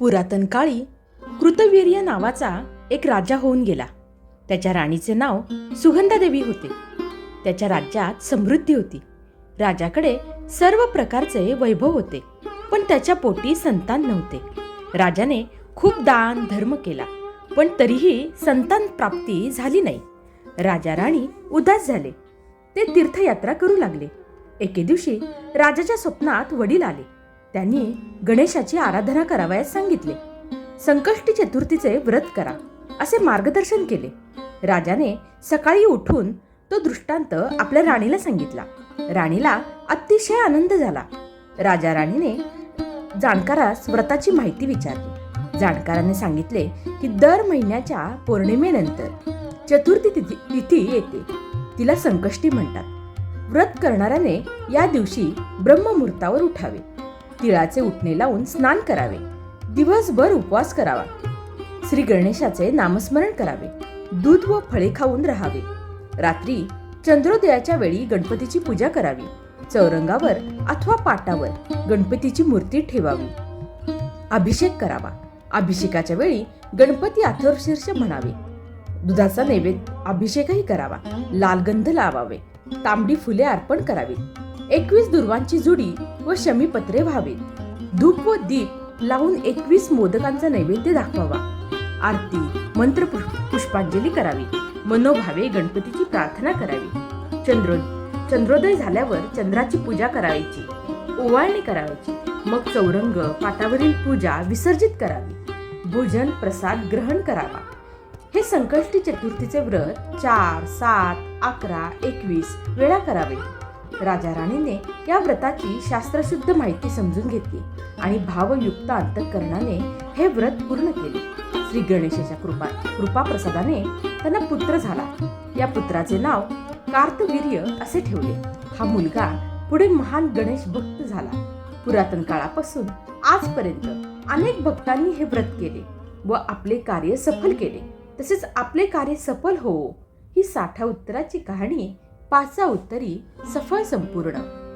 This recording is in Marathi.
पुरातन काळी कृतवीर्य नावाचा एक राजा होऊन गेला. त्याच्या राणीचे नाव सुगंधादेवी होते. त्याच्या राज्यात समृद्धी होती. राजाकडे सर्व प्रकारचे वैभव होते पण त्याच्या पोटी संतान नव्हते. राजाने खूप दान धर्म केला पण तरीही संतान प्राप्ती झाली नाही. राजा राणी उदास झाले. ते तीर्थयात्रा करू लागले. एके दिवशी राजाच्या स्वप्नात वडील आले. त्यांनी गणेशाची आराधना करावयास सांगितले. संकष्टी चतुर्थीचे व्रत करा असे मार्गदर्शन केले. राजाने सकाळी उठून तो दृष्टांत आपल्या राणीला सांगितला. राणीला अतिशय आनंद झाला. राजा राणीने जाणकारास व्रताची माहिती विचारली. जाणकाराने सांगितले की दर महिन्याच्या पौर्णिमेनंतर चतुर्थी तिथी तिथी येते. तिला संकष्टी म्हणतात. व्रत करणाऱ्याने या दिवशी ब्रह्ममुहूर्तावर उठावे. तिळाचे उठणे लावून स्नान करावे. दिवसभर उपवास करावा. श्री गणेशाचे नामस्मरण करावे. दूध व फळे खाऊन राहावे. रात्री चंद्रोदयाच्या वेळी गणपतीची पूजा करावी. चौरंगावर अथवा पाटावर गणपतीची मूर्ती ठेवावी. अभिषेक करावा. अभिषेकाच्या वेळी गणपती अथर्वशीर्ष म्हणावे. दुधाचा नैवेद्य अभिषेकही करावा. लालगंध लावावे. तांबडी फुले अर्पण करावीत. एकवीस दुर्वांची जुडी व शमीपत्रे व्हावीत. धूप व दीप लावून एकवीस मोदकांचा नैवेद्य दाखवावा. आरती मंत्र पुष्पांजली करावी. मनोभावे गणपतीची प्रार्थना करावी. चंद्रो चंद्रोदय झाल्यावर चंद्राची पूजा करायची. ओवाळणी करायची. मग चौरंग पाटावरील पूजा विसर्जित करावी. भोजन प्रसाद ग्रहण करावा. हे संकष्टी चतुर्थीचे व्रत चार सात अकरा एकवीस वेळा करावे. राजा राणीने या व्रताची शास्त्रशुद्ध माहिती समजून घेतली आणि भावयुक्त अंतकरणाने हे व्रत पूर्ण केले. श्री गणेशाच्या कृपा कृपा प्रसादाने त्यांना पुत्र झाला. या पुत्राचे नाव कार्तवीर्य असे ठेवले. हा मुलगा पुढे महान गणेश भक्त झाला. पुरातन काळापासून आजपर्यंत अनेक भक्तांनी हे व्रत केले व आपले कार्य सफल केले. तसेच आपले कार्य सफल हो ही साठा उत्तराची कहाणी पाचा उत्तरी सफळ संपूर्ण.